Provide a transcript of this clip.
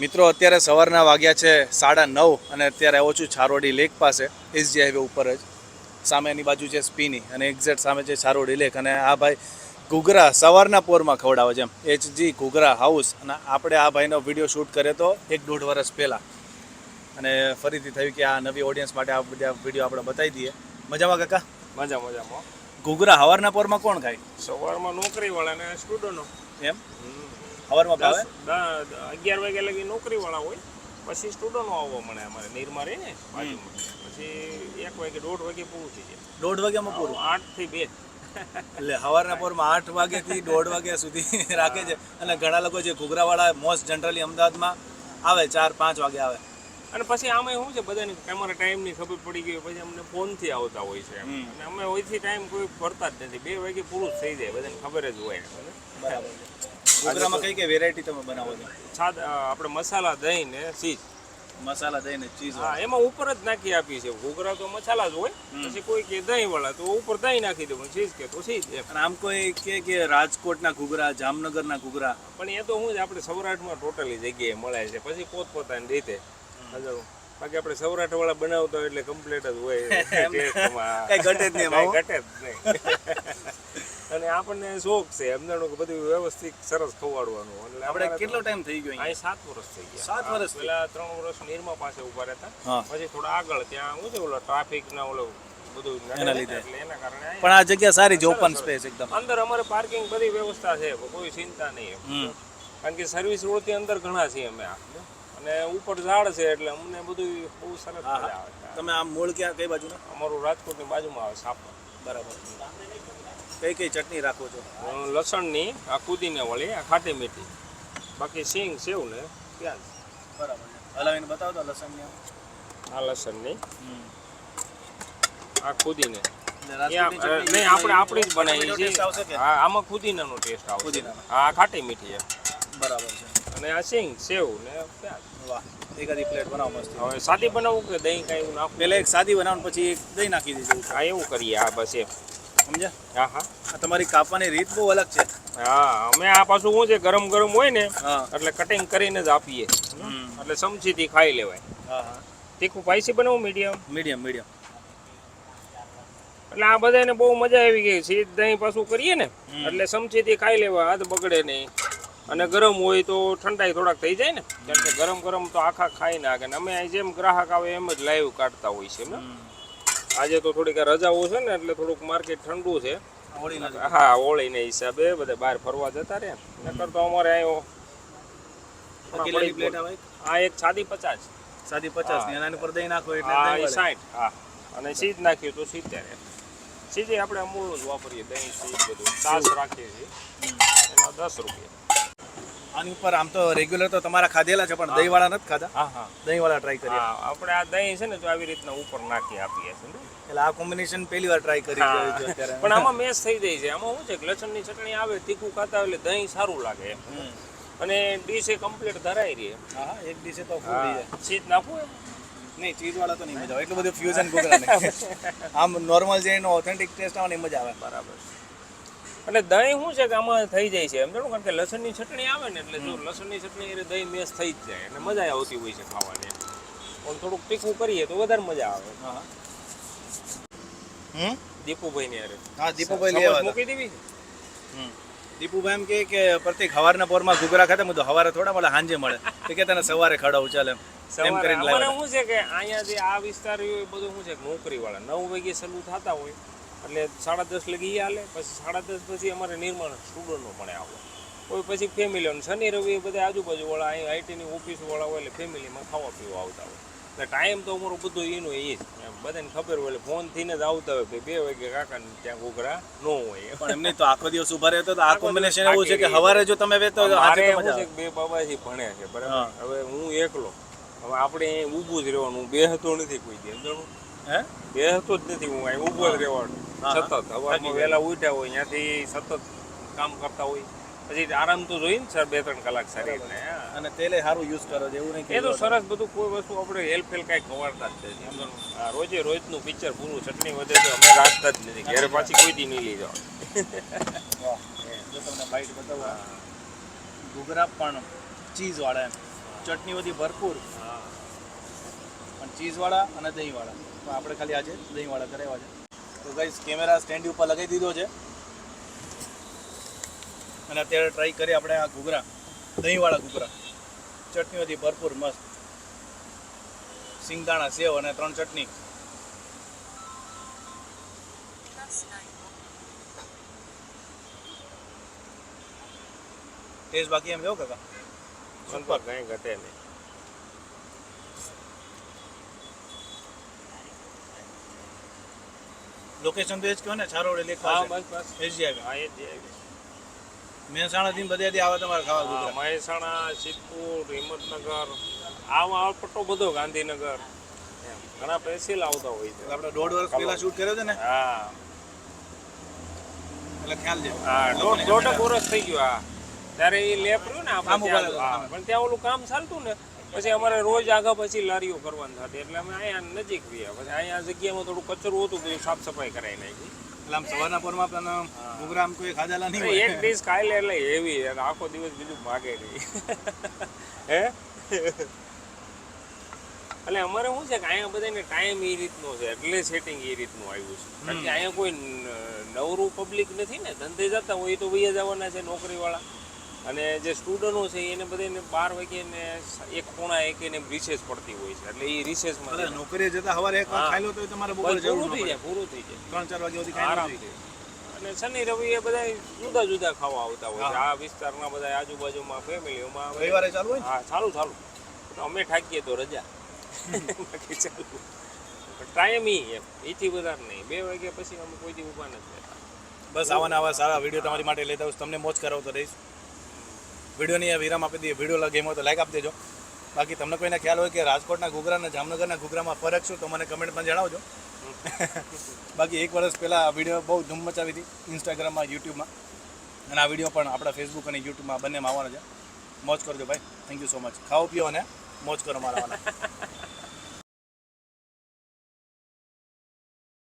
મિત્રો અત્યારે સવારના વાગ્યા છે સાડા નવ અને અત્યારે આવો છું છારોડી લેક પાસે એસજી હાઈવે ઉપર જ. સામેની બાજુ છે સ્પીની અને એક્ઝેક્ટ સામે છે છારોડી લેક. અને આ ભાઈ ઘૂઘરા સવારના પોરમાં ખવડાવે છે એમ. એચજી ઘૂઘરા હાઉસ. અને આપણે આ ભાઈનો વીડિયો શૂટ કર્યો તો એક દોઢ વર્ષ પહેલાં. અને ફરીથી થયું કે આ નવી ઓડિયન્સ માટે આ બધા વીડિયો આપણે બતાવી દઈએ. મજામાં કાકા? મજા મજામાં. ઘૂઘરા સવારના પોરમાં કોણ ખાય? સવારમાં નોકરી વાળા ને. સ્ટુડન્ટો એમ? સવારમાં ભાવે? અગિયાર વાગ્યા લગી નોકરી વાળા હોય પછી સ્ટુડન્ટો આવવા મળે અમારે નીરમાં રહે ને પછી એક વાગે દોઢ વાગે પૂરું થઈ જાય. દોઢ વાગ્યામાં પૂરું? આઠથી બે. એટલે સવારના પોરમાં આઠ વાગ્યાથી દોઢ વાગ્યા સુધી રાખે છે. અને ઘણા લોકો જે ઘૂઘરાવાળા મોસ્ટ જનરલી અમદાવાદમાં આવે ચાર પાંચ વાગે આવે. અને પછી આમાં શું છે બધાને અમારા ટાઈમની ખબર પડી ગઈ પછી અમને ફોનથી આવતા હોય છે અને અમે હોયથી ટાઈમ કોઈ ભરતા જ નથી. બે વાગે પૂરું થઈ જાય બધાને ખબર જ હોય. બરાબર. ઘૂઘરામાં કઈ કઈ વેરાયટી તમે બનાવો છો? સાદ આપણે મસાલા દહીં ને ચીઝ. મસાલા દઈને ચીઝ હા એમાં ઉપર જ નાખી આપી છે ઘૂઘરા તો મસાલા જ હોય પછી કોઈ કે દહીં વાળા તો ઉપર દહીં નાખી દઉં ચીઝ કે તો ચીઝ પણ આમ કોઈ કે કે રાજકોટના ઘૂઘરા જામનગરના ઘૂઘરા? પણ એ તો હું જ આપણે સૌરાષ્ટ્રમાં ટોટલી જગ્યાએ મળે છે. પછી પોતપોતાની રીતે. સમજાણું? બાકી આપણે સૌરાષ્ટ્ર વાળા બનાવતા હોય એટલે કમ્પ્લીટ જ હોય. કઈ ઘટે જ નહીં ઘટે જ નહીં. અને આપણને શોખ છે સમજાણું કે બધું વ્યવસ્થિત સરસ ખવાડવાનું એટલે આપણે કેટલો ટાઈમ થઈ ગયો અહીં સાત વર્ષ થઈ ગયા. સાત વર્ષ પહેલા ત્રણ વર્ષ નિર્મા પાસે ઊભા રહેતા. પછી થોડા આગળ ત્યાં શું છે ઓલો ટ્રાફિક ના ઓલો બધું એના લીધે. એટલે એના કારણે પણ આ જગ્યા સારી છે ઓપન સ્પેસ એકદમ. અંદર અમારે પાર્કિંગ બધી વ્યવસ્થા છે કોઈ ચિંતા નહીં. કારણ કે સર્વિસ રોડથી અંદર ઘણા છીએ અમે આ. અને ઉપર ઝાડ છે એટલે અમને બધું બહુ સરસ મજા આવે. તમે આમ મૂળ ક્યાં કઈ બાજુ અમારું રાજકોટની બાજુમાં આવે સાપ બરાબર. કઈ કઈ ચટણી રાખો છો? લસણની આ કુદીને વળી આ ખાટી મીઠી. બાકી સિંગ સેવ ને પ્યાજ. બરાબર. હલાવીને બતાવો તો લસણની. આ લસણની. આ કુદીને. નહીં આપણે આપણી જ બનાવીએ? હા આમાં કુદીનાનો ટેસ્ટ આવશે. આ ખાટી મીઠી છે. બરાબર છે. અને આ સિંગ સેવ ને વાહ એકાદી પ્લેટ બનાવો મસ્ત. હવે સાદી બનાવું કે દહીં કાંઈ એવું નાખું પહેલાં એક સાદી બનાવો પછી એક દહીં નાખી દીધું હા એવું કરીએ હા બસ એમ. સમજ્યા? હા હા. આ તમારી કાપવાની રીત બહુ અલગ છે. હા અમે આ પાછું શું છે ગરમ ગરમ હોય ને એટલે કટિંગ કરીને જ આપીએ. એટલે સમજીથી ખાઈ લેવાય. હા હા. તીખું પાયસી બનાવું મીડિયમ મીડિયમ મીડિયમ એટલે આ બધાને બહુ મજા આવી ગઈ. સીધ દહીં પાછું કરીએ ને એટલે સમજીથી ખાઈ લેવા હાથ બગડે નહીં. અને ગરમ હોય તો ઠંડાઈ થોડાક થઈ જાય ને. કારણ કે ગરમ ગરમ તો આખા ખાઈ નાખે ને અમે અહીં જેમ ગ્રાહક આવે એમ જ લાઈવ કાઢતા હોય છે આજે તો થોડીક રજાઓ છે ને એટલે થોડુંક માર્કેટ ઠંડુ છે. હા હોળીને હિસાબે બધા બહાર ફરવા જતા રહે નકર તો અમારે અહીં કેટલી પ્લેટ આ એક સાદી પચાસ. સાદી પચાસની એના પર દહીં નાખો એટલે. સાઠ. હા. અને સીજ નાખ્યું તો સિત્તેર સીધી આપણે અમૂલનું જ વાપરીએ દહીં બધું. છાશ રાખીએ છીએ. એના દસ રૂપિયા. આની ઉપર આમ તો રેગ્યુલર તો તમારા ખાધેલા છે પણ દહીં વાળા નથી ખાધા? હા હા. દહીં વાળા ટ્રાય કરીએ આપણે આ દહીં છે ને તો આવી રીતના ઉપર નાખી આપીએ છીએ એટલે આ કોમ્બિનેશન પહેલી વાર ટ્રાય કરી અત્યારે. પણ આમાં મેસ થઈ જાય છે. આમાં શું છે લસણની ચટણી આવે તીખું ખાતા એટલે દહીં સારું લાગે. અને ડીશ એ કમ્પ્લીટ ધરાઈ રહી. હા એક ડીશ તો ફૂલ જાય નાખવું એમ? નહીં ચીઝ વાળા તો નહીં મજા આવે. એટલું બધું ફ્યુઝન આમ નોર્મલ જે એનો ઓથેન્ટિક ટેસ્ટ આવે ને મજા આવે. બરાબર. અને દહીં શું છે કે આમાં થઈ જાય છે? એમ જાણો કારણ કે લસણની ચટણી આવે ને એટલે જો લસણની ચટણી એટલે દહીં મેસ થઈ જ જાય અને મજા આવતી હોય છે ખાવાની. પણ થોડુંક તીખું કરીએ તો વધારે મજા આવે. હા હા. હમ? દીપુભાઈ ની હા દીપુભાઈ. મૂકી દેવી હમ. દીપુભાઈ એમ કે કે પ્રત્યેક હવારના પોરમાં ઘૂઘરા ખાતા મુદ્દો તો હવારે થોડા મળે સાંજે મળે. તો કે તને સવારે ખડાવું ચાલે એમ. કરીને લાવે શું છે કે અહીંયા જે આ વિસ્તાર બધું શું છે કે નોકરી વાળા નવ વાગે સલું થતા હોય. એટલે સાડા દસ લગી એ હાલે પછી સાડા દસ પછી અમારે નિર્માણ સ્ટુડન્ટો પણ આવે. કોઈ પછી ફેમિલી શનિ રવિ બધા આજુબાજુ વાળા અહીં આઈટીની ઓફિસ વાળા હોય એટલે ફેમિલીમાં ખાવા પીવા આવતા હોય. એટલે ટાઈમ તો અમારો બધો એનો એ જ. બધાને ખબર હોય એટલે ફોનથીને જ આવતા હોય કે બે વાગે કાકાને ત્યાં ઘોઘરા ન હોય. પણ એમને તો આખો દિવસ ઊભા રહેતો તો આ કોમ્બિનેશન એવું છે કે હવારે જો તમે વેતો મારે છે બે બાબાજી ભણે છે બરાબર? હવે હું એકલો. હવે આપણે અહીં ઊભું જ રહેવાનું. બે હતો નથી કોઈ દી હે? હે હતો જ નથી હું અહીં ઊભો જ રહેવાનું. સતત. હવારમાં વહેલા ઉઠ્યા હોય ત્યાંથી સતત કામ કરતા હોય. પછી આરામ તો જોઈએ ને સર બે ત્રણ કલાક શરીરને. અને તેલે સારું યુઝ કરો છો એવું નહીં એ તો સરસ બધું કોઈ વસ્તુ આપણે હેલ્પ ફેલ કાંઈ ખવાડતા જ? આ રોજે રોજનું પિક્ચર પૂરું ચટણી વધે તો અમે રાખતા જ નથી. ઘરે પાછી કોઈ દી નહીં લઈ જાઓ. જો તમને બાઈટ બતાવું. ઘૂઘરા પણ ચીઝ વાળા એમ બધી ભરપૂર. હા. પણ ચીઝવાળા અને દહીંવાળા. તો આપણે ખાલી આજે દહીંવાળા કરાવ્યા છે. તો ગાઈસ કેમેરા સ્ટેન્ડ ઉપર લગાવી દીધો છે. અને અત્યારે ટ્રાય કરીએ આપણે આ ઘૂઘરા, દહીંવાળા ઘૂઘરા. ચટણીઓથી ભરપૂર મસ્ત. સિંગદાણા સેવ અને ત્રણ ચટણી. ટેસ્ટ બાકી એમ કેવો કાકા? સંપર્ક કઈ ઘટે નહીં. લોકેશન તો એ જ કહો ને બસ બસ. એ જ હા એ જ આવી. મહેસાણાથી ને બધેથી આવે તમારે ખાવા મહેસાણા સિદ્ધપુર હિંમતનગર આમ આ પટ્ટો બધો ગાંધીનગર. ઘણા પેસીલ આવતા હોય છે. આપણે દોઢ વર્ષ પહેલા શૂટ કર્યો છે ને? હા. એટલે ખ્યાલ છે. હા દોઢ દોઢક વર્ષ થઈ ગયું હા. ત્યારે એ લેપ રહ્યું ને આપણે. પણ ત્યાં ઓલું કામ ચાલતું ને. પછી અમારે રોજ આગળ પછી લારીઓ કરવાની થતી એટલે અમે અહીંયા નજીક રહ્યા. પછી અહીંયા જગ્યામાં થોડું કચરું હતું બધું સાફ સફાઈ કરાવી નાખી. એટલે આમ સવારના પોરમાં પણ ઘૂઘરા કોઈ ખાધેલા નહીં એક ડીશ ખાઈ લે એટલે એવી આખો દિવસ બીજું ભાગે નહીં. હે? એટલે અમારે શું છે કે અહીંયા બધાને ટાઈમ એ રીતનો છે એટલે સેટિંગ એ રીતનું આવ્યું છે. કારણ કે અહીંયા કોઈ નવરું પબ્લિક નથી ને. ધંધે જતા હોય તો વૈયા જવાના છે નોકરીવાળા. અને જે સ્ટુડન્ટો છે એને બધાને બાર વાગે ને એક પોણા એક એને રિસેસ પડતી હોય છે. એટલે એ રિસેસમાં નોકરીએ જતા સવારે એક ખાઈ લો તો તમારે બપોરે જરૂર થઈ જાય પૂરું થઈ જાય. ત્રણ ચાર વાગ્યા સુધી ખાઈ આરામ નથી અને શનિ રવિ એ બધા જુદા જુદા ખાવા આવતા હોય છે. આ વિસ્તારના બધા આજુબાજુમાં ફેમિલીઓમાં રવિવારે ચાલુ હોય હા ચાલુ ચાલુ. અમે ઠાકીએ તો રજા. બાકી ચાલુ. ટાઈમ ઈ એમ. એથી વધારે નહીં. બે વાગ્યા પછી અમે કોઈ દી ઊભા નથી બસ આવાના આવા સારા વીડિયો તમારી માટે લેતા આવું તમને મોજ કરાવતો રહીશ. વિડીયોની આ વિરામ આપી દઈએ. વીડિયો ગેમ એમાં તો લાઈક આપી દેજો. બાકી તમને કોઈને ખ્યાલ હોય કે રાજકોટના ઘૂઘરા અને જામનગરના ઘૂઘરામાં ફરક શું, તો મને કમેન્ટમાં જણાવજો. બાકી એક વર્ષ પહેલાં વીડિયો બહુ ધૂમ મચાવી હતી ઇન્સ્ટાગ્રામમાં યુટ્યુબમાં અને આ વીડિયો પણ આપણા ફેસબુક અને યુટ્યુબમાં બંનેમાં આવવાનો છે. મોજ કરજો ભાઈ. થેન્ક યુ સો મચ ખાઓ, પીઓ અને મોજ કરો મારા